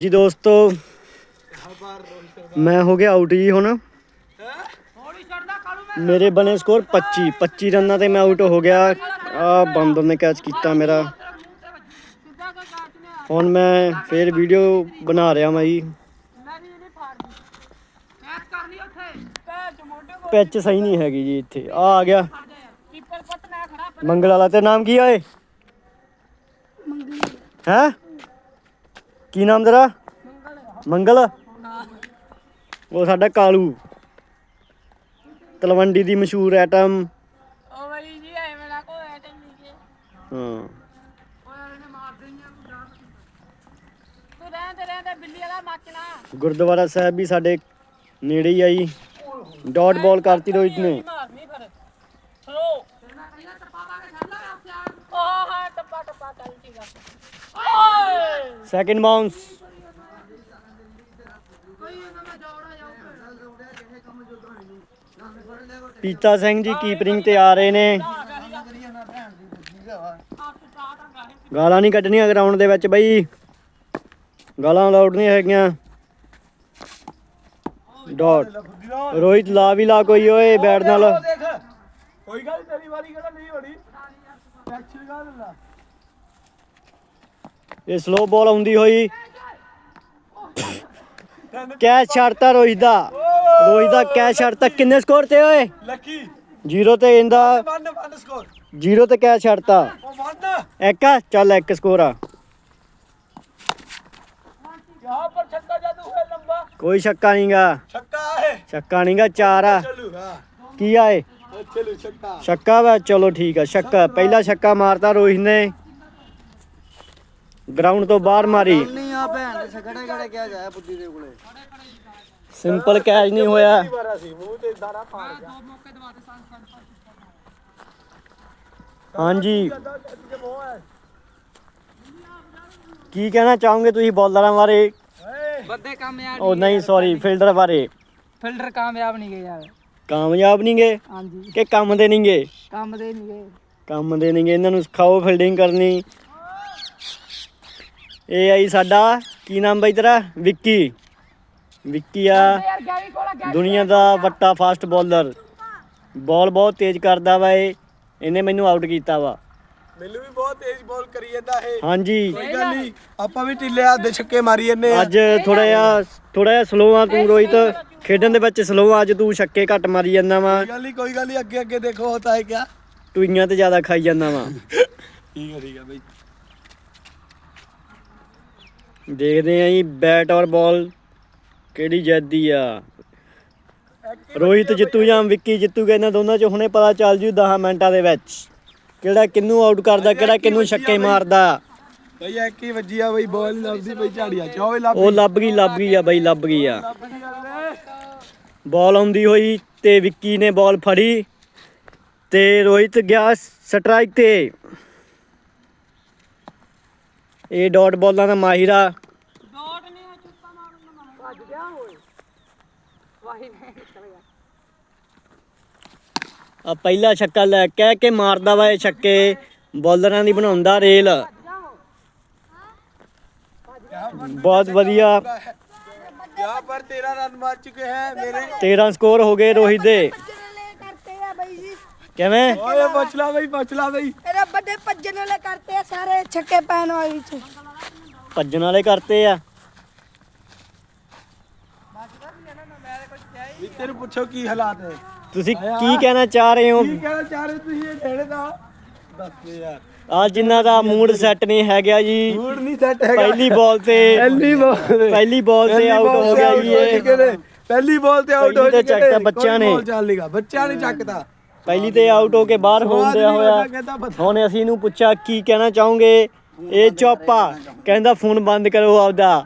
ਜੀ ਦੋਸਤੋ ਮੈਂ ਹੋ ਗਿਆ ਆਊਟ ਜੀ ਹੁਣ। ਮੇਰੇ ਬਣੇ ਸਕੋਰ 25 25 ਰਨਾਂ ਤੇ ਮੈਂ ਆਊਟ ਹੋ ਗਿਆ। ਆ ਬੰਦਰ ਨੇ ਕੈਚ ਕੀਤਾ ਮੇਰਾ। ਹੁਣ ਮੈਂ ਫੇਰ ਵੀਡੀਓ ਬਣਾ ਰਿਹਾ ਮੈਂ ਜੀ। ਪਿੱਚ ਸਹੀ ਨਹੀਂ ਹੈਗੀ ਜੀ ਇੱਥੇ। ਆ ਆ ਗਿਆ। ਮੰਗਲ ਵਾਲਾ ਤੇ ਨਾਮ ਕੀ ਓਏ? ਹੈ? ਕੀ ਨਾਮ ਤੇਰਾ? ਮੰਗਲ। ਉਹ ਸਾਡਾ ਕਾਲੂ। ਤਲਵੰਡੀ ਦੀ ਮਸ਼ਹੂਰ ਐਟਮ। ਓ ਬਈ ਜੀ ਐਵੇਂ ਨਾ ਕੋ ਐਟਮ ਨਹੀਂ ਕੇ ਹਾਂ। ਓਏ ਇਹਨੇ ਮਾਰ ਦੇਈਆਂ ਤੂੰ ਰਹਿੰਦੇ ਰਹਿੰਦੇ ਬਿੱਲੀ ਵਾਲਾ ਮੱਚਣਾ ਗੁਰਦੁਆਰਾ ਸਾਹਿਬ ਵੀ ਸਾਡੇ ਨੇੜੇ ਹੀ ਆਈ ਡਾਟ ਬਾਲ ਕਰਤੀ ਰੋਹਿਤ ਨੇ ਮਾਰਨੀ ਫਿਰ ਸਲੋ ਓ ਹਾਂ ਟੱਪਾ ਟੱਪਾ ਚੱਲ ਠੀਕਾ ਓਏ ਸੈਕਿੰਡ ਬਾਉਂਸ ਪੀਤਾ ਸਿੰਘ ਜੀ ਕੀਪਰਿੰਗ ਤੇ ਆ ਰਹੇ ਨੇ। ਗਾਲਾਂ ਨਹੀਂ ਕੱਢਣੀਆਂ ਗਰਾਊਂਡ ਦੇ ਵਿੱਚ ਬਈ। ਗਾਲਾਂ ਅਲਾਉਡ ਨਹੀਂ ਹੈਗੀਆਂ। ਡਾਟ ਰੋਹਿਤ, ਲਾ ਵੀ ਲਾ ਕੋਈ, ਓਏ, ਬੈਟ ਨਾਲ। ਕੋਈ ਗੱਲ ਤੇਰੀ ਵਾਰੀ ਕਿਹੜਾ ਨਹੀਂ ਹੋਣੀ ਐਕਸ਼ਨ ਕਰ ਦਿੰਦਾ। ਇਹ ਸਲੋ ਬਾਲ ਆਉਂਦੀ ਹੋਈ। ਕੈਚ ਛੱਡਤਾ ਰੋਹਿਤ ਦਾ ਰੋਹਿਤ ਦਾ ਕੈਚ ਛੱਡਤਾ। ਕਿੰਨੇ ਸਕੋਰ ਤੇ ਓਏ? ਲੱਕੀ। 0 ਤੇ ਇਹਦਾ। 1 1 ਸਕੋਰ 0 ਤੇ ਕੈਚ ਛੱਡਤਾ। ਇੱਕ ਚੱਲ ਇੱਕ ਸਕੋਰ ਆ। ਯਹਾਂ ਛੱਕਾ ਜਾਦੂ ਹੈ ਕੋਈ ਛੱਕਾ ਨਹੀਂਗਾ ਛੱਕਾ ਹੈ ਛੱਕਾ ਚਾਰ ਆ। ਕੀ ਆਏ ਚਲੋ ਛੱਕਾ। ਛੱਕਾ ਵਾ ਚਲੋ ਠੀਕ ਆ ਛੱਕਾ। ਪਹਿਲਾ ਛੱਕਾ ਮਾਰਤਾ ਰੋਹਿਤ ਨੇ। ਗਰਾਊਂਡ ਤੋਂ ਬਾਹਰ ਮਾਰੀ। ਸਿੰਪਲ ਕੈਚ ਨਹੀਂ ਹੋਇਆ। ਹਾਂਜੀ। ਕੀ ਕਹਿਣਾ ਚਾਹੋਗੇ ਤੁਸੀਂ ਬੋਲਰਾਂ ਬਾਰੇ? ਬੱਦੇ ਕਾਮਯਾਬ ਉਹ ਨਹੀਂ ਸੌਰੀ ਫੀਲਡਰ ਬਾਰੇ। ਫਿਲਟਰ ਕਾਮਯਾਬ ਨਹੀਂ ਗਏ ਯਾਰ। ਕਾਮਯਾਬ ਨਹੀਂ ਗਏ? ਹਾਂਜੀ। ਕਿ ਕੰਮ ਦੇ ਨਹੀਂ ਗਏ? ਕੰਮ ਦੇ ਨਹੀਂ ਗਏ। ਕੰਮ ਦੇ ਨਹੀਂ ਗਏ ਇਹਨਾਂ ਨੂੰ ਸਿਖਾਓ ਫੀਲਡਿੰਗ ਕਰਨੀ। ਇਹ ਆਈ ਸਾਡਾ ਕੀ ਨਾਮ ਬਈ ਤੇਰਾ? ਵਿੱਕੀ। ਵਿੱਕੀ ਆ ਦੁਨੀਆ ਦਾ ਵੱਡਾ ਫਾਸਟ ਬੋਲਰ ਬਾਲ ਬਹੁਤ ਤੇਜ਼ ਕਰਦਾ ਵਾ ਇਹ। ਇਹਨੇ ਮੈਨੂੰ ਆਊਟ ਕੀਤਾ ਵਾ। ਮੈਨੂੰ ਵੀ ਬਹੁਤ ਤੇਜ਼ ਬਾਲ ਕਰੀ ਜਾਂਦਾ ਹੈ ਹਾਂਜੀ। ਕੋਈ ਗੱਲ ਨਹੀਂ ਆਪਾਂ ਵੀ ਢਿੱਲੇ ਹੱਥ ਦੇ ਛੱਕੇ ਮਾਰੀ ਜੰਨੇ ਅੱਜ ਥੋੜਾ ਜਿਹਾ ਥੋੜਾ ਜਿਹਾ ਸਲੋ ਆ ਤੂੰ ਰੋਹਿਤ। ਖੇਡਣ ਦੇ ਵਿੱਚ ਸਲੋ ਆ ਅੱਜ ਤੂੰ ਛੱਕੇ ਘੱਟ ਮਾਰੀ ਜਾਂਦਾ ਵਾ। ਕੋਈ ਗੱਲ ਨਹੀਂ ਕੋਈ ਗੱਲ ਨਹੀਂ ਅੱਗੇ ਅੱਗੇ ਦੇਖੋ ਹੋਤਾ ਹੈ ਕਿਆ। ਟੂਈਆਂ ਤੇ ਜ਼ਿਆਦਾ ਖਾਈ ਜਾਂਦਾ ਵਾ। ਠੀਕ ਹੈ ਠੀਕ ਹੈ ਬਈ। ਦੇਖਦੇ ਆਂ ਜੀ ਬੈਟ ਔਰ ਬਾਲ ਕਿਹੜੀ ਜਿੱਤਦੀ ਆ। ਰੋਹਿਤ ਜਿੱਤੂ ਜਾਂ ਵਿੱਕੀ ਜਿੱਤੂਗਾ ਇਹਨਾਂ ਦੋਨਾਂ ਚ ਹੁਣੇ ਪਤਾ ਚੱਲ ਜੂ 10 ਮਿੰਟਾਂ ਦੇ ਵਿੱਚ। ਕਿਹੜਾ ਕਿੰਨੂੰ ਆਊਟ ਕਰਦਾ ਕਿਹੜਾ ਕਿੰਨੂੰ ਛੱਕੇ ਮਾਰਦਾ। ਬਈ ਇੱਕ ਹੀ ਵੱਜੀ ਆ ਬਈ ਬਾਲ ਲੱਭਦੀ ਬਈ ਝਾੜੀਆਂ ਚ। ਓਏ ਲੱਭ ਉਹ ਲੱਭ ਗਈ ਲੱਭ ਗਈ ਆ ਬਈ ਲੱਭ ਗਈ ਆ। ਬਾਲ ਆਉਂਦੀ ਹੋਈ ਤੇ ਵਿੱਕੀ ਨੇ ਬਾਲ ਫੜੀ ਤੇ ਰੋਹਿਤ ਗਿਆ ਸਟ੍ਰਾਈਕ ਤੇ। ਇਹ ਡਾਟ ਬਾਲਾਂ ਦਾ ਮਾਹਿਰਾ ਡੋਟ ਨਹੀਂ ਆ ਚੁੱਪਾ ਮਾਰਨ ਨਾ ਭੱਜ ਗਿਆ ਓਏ ਵਾਹੀ ਨਹੀਂ ਨਿਕਲ ਗਿਆ ਆ ਪਹਿਲਾ ਛੱਕਾ ਲੈ ਕਹਿ ਕੇ ਮਾਰਦਾ ਵਾ ਇਹ ਛੱਕੇ ਬੋਲਰਾਂ ਦੀ ਬਣਾਉਂਦਾ ਰੇਲ ਬਹੁਤ ਵਧੀਆ यहाँ पर तेरह रन मार चुके हैं मेरे 13 ਸਕੋਰ ਹੋ ਗਏ ਰੋਹਿਤ ਦੇ ਕਰਤੇ ਆ ਬਾਈ ਜੀ ਕਿਵੇਂ ओए बचला भाई बचला भाई ਵੱਡੇ ਭੱਜਣ ਵਾਲੇ ਕਰਤੇ ਆ ਸਾਰੇ ਛੱਕੇ ਪੈਣ ਵਾਲੇ ਵਿੱਚ ਭੱਜਣ ਵਾਲੇ ਕਰਤੇ ਆ। ਵੀ ਤੈਨੂੰ ਪੁੱਛੋ ਕੀ ਹਾਲਾਤ ਹੈ ਤੁਸੀਂ ਕੀ ਕਹਿਣਾ ਚਾਹ ਰਹੇ ਹੋ? ਕੀ ਕਹਿਣਾ ਚਾਹ ਰਹੇ ਤੁਸੀਂ ਇਹ ਢੇੜੇ ਦਾ? ਦੱਸ ਯਾਰ। ਆ ਜਿਨ੍ਹਾਂ ਦਾ ਮੂਡ ਸੈੱਟ ਨਹੀਂ ਹੈਗਾ ਜੀ। ਮੂਡ ਨਹੀਂ ਸੈੱਟ ਹੈਗਾ। ਪਹਿਲੀ ਬਾਲ ਤੇ ਪਹਿਲੀ ਬਾਲ ਪਹਿਲੀ ਬਾਲ ਤੇ ਆਊਟ ਹੋ ਗਿਆ ਜੀ ਇਹ। ਪਹਿਲੀ ਬਾਲ ਤੇ ਆਊਟ ਹੋ ਤੇ ਨੇ। ਬੱਚਿਆਂ ਨੇ। ਚੱਲ ਬੱਚਿਆਂ ਨੇ ਚੱਕਤਾ। ਪਹਿਲੀ ਤੇ ਆਊਟ ਹੋ ਕੇ ਬਾਹਰ ਹੋਣ ਸਵਾਦ ਦਿਆ ਵੀ ਹੋਇਆ ਹੁਣ ਅਸੀਂ ਇਹਨੂੰ ਪੁੱਛਿਆ ਕੀ ਕਹਿਣਾ ਚਾਹੋਗੇ? ਇਹ ਚੁੱਪ ਕਹਿੰਦਾ ਫੋਨ ਬੰਦ ਕਰੋ ਆਪਦਾ।